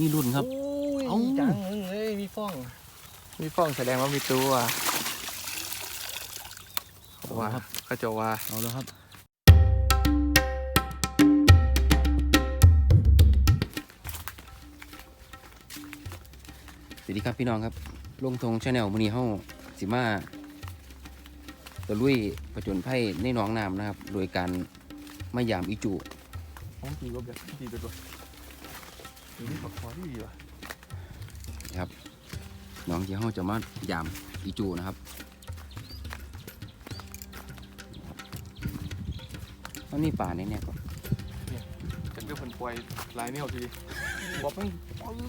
มีรุ่นครับโอ้ยเอ้าจังมึงเลยมีฟ้อง มีฟ้องแสดงว่ามีตัวว่าครับเขาจะว่าเอาแล้วครับสวัสดีครับพี่น้องครับ ลงทงชาแนลมื้อนี้เฮาสิมาตะลุยผจญภัยในหนองน้ำนะครับ โดยการมายามอิจูห้องตีก็แบบตีไปด้วย นี่ปากคอที่ดีว่ะน้องที่เฮาจะมายามอิจูนะครับมันมีป่าในเนี่ยก่อนกันก็ผลปล่อยลายเนี่ยทีบอกไม่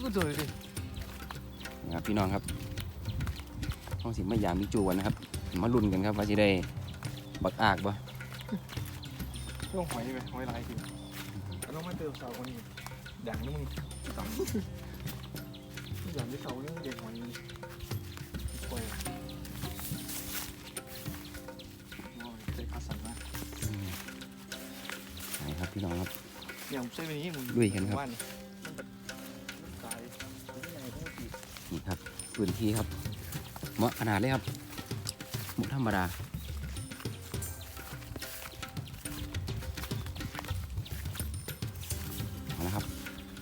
ก็เจอเลยนะครับพี่น้องครับเฮาสิมายามอิจูกันนะครับ มาลุ้นกันครับว่าสิได้บักอากบ่ช่วงหอยนี่ไหมหอยลายทีแล้วต้องมาเติมเสาคนนี้อย่างนี้มึง ต่ำอย่างที่เสาเนี่ยเด็กหอยนี่ปล่อยมองใจขาสั่นมากใช่ครับพี่น้องครับ เนี่ยผมใช้ไปนี้มึงลุยกันครับ ว่านี่มันแบบมันตายมันยังไงพวกตีนี่ครับพื้นที่ครับเหมาะขนาดเลยครับหมุธรรมดาเอา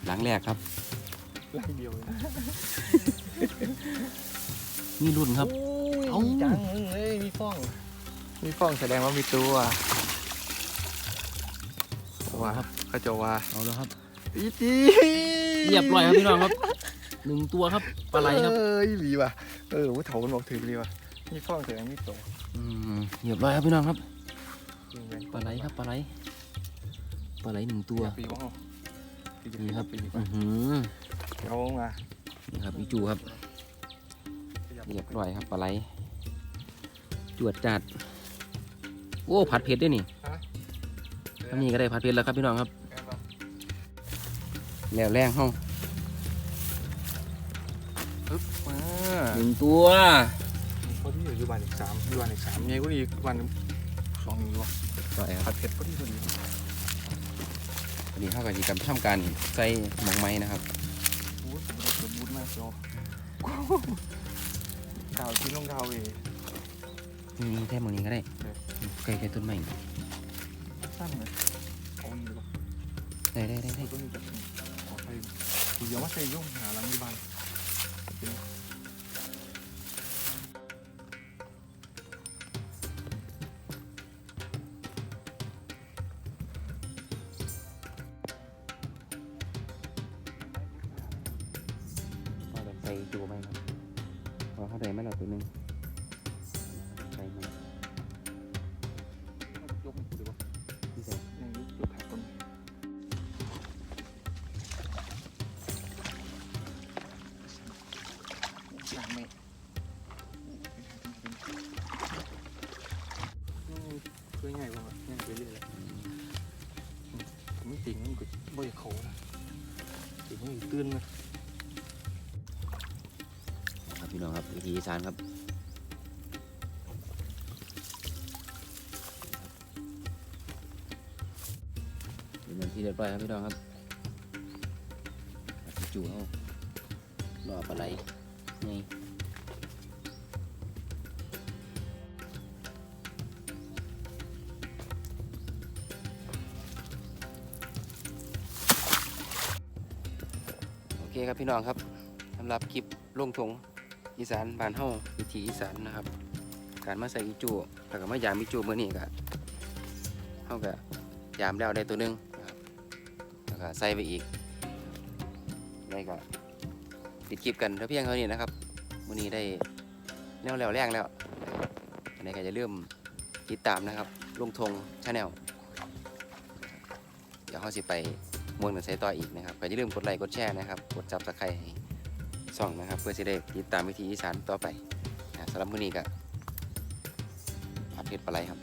หลังแรกครับลายเดียวเลยมีรุ่นครับ โอ้เอ้ายจังมึงเลยมีฟ้อง มีฟ้องแสดงว่ามีตัวว่าครับเขาจะว่าเอาแล้วครับอีจีเรียบร้อยครับพี่น้องครับหนึ่งตัวครับปลาไหลครับเอ้ยหลีว่ะเออว่าเถามันบอกถือหลีว่ะมีฟ้องแสดงมีตัวอืมเรียบร้อยครับพี่น้องครับจริงไหมปลาไหลครับปลาไหลปลาไหลหนึ่งตัวปีว่าปีจะ นี่ครับปีอือหือเอามานี่ครับอีจูครับเรียบร้อยครับปลาไหลจวดจัดโอ้ผัดเผ็ดด้วยนี่ทำนี้ก็ได้ผัดเผ็ดแล้วครับพี่น้องครับ แล้วแรงห้องปึ๊บมาหนึ่งตัวพอที่อยู่บ้านอีกสามอยู่บ้านอีกสามไงก็ดีบ้านสองอยู่วะก็แอบผัดเผ็ดพอดีพอดี พอดีเข้ากับกิจกรรมทำการใส่หมองไม้นะครับโอ้ยผมจะบูดมากโจกาวที่ลงกาวเองมีแท่หมองนี้ก็ได้เออใกล้ๆต้นไม้สั้นเลยเอาอันนี้ดีกว่าได้ได้ได้ได้เอาต้นนี้แบบนี้ขอใส่กูเดี๋ยวมาใส่ย่งหาหลังที่บ้าน เป็นเอาแบบใส่จูไหมครับพอเข้าใจไหมเรา พี่น้องครับวิธีอีสานครับเป็นที่เรียบร้อยครับพี่น้องครับจูเอารอปลาไหลนี่โอเคครับพี่น้องครับสำหรับคลิปลงทง อีสานบ้านเฮาวิถีอีสานนะครับ การมาใส่อีจูแล้วก็มายามอีจูมื้อนี้ก็เฮาก็ยามแล้วได้ตัวหนึงนะครับแล้วก็ใส่ไปอีกได้ก็ปิดคลิปกันเท่าเพียงเท่านี้นะครับมื้อนี้ได้แนวแล้วแรงแล้วอันนี้ก็จะเริ่มติดตามนะครับลุงทงชาแนลเดี๋ยวเฮาสิไปมวนกันใส่ต่ออีกนะครับก็อย่าลืมกดไลค์กดแชร์นะครับ กดจับตะไคร้่องนะครับ เพื่อจะได้ติดตามวิธีอีสานต่อไปนะสำหรับมื้อนี้ก็ผัดเผ็ดปลาไหลครับ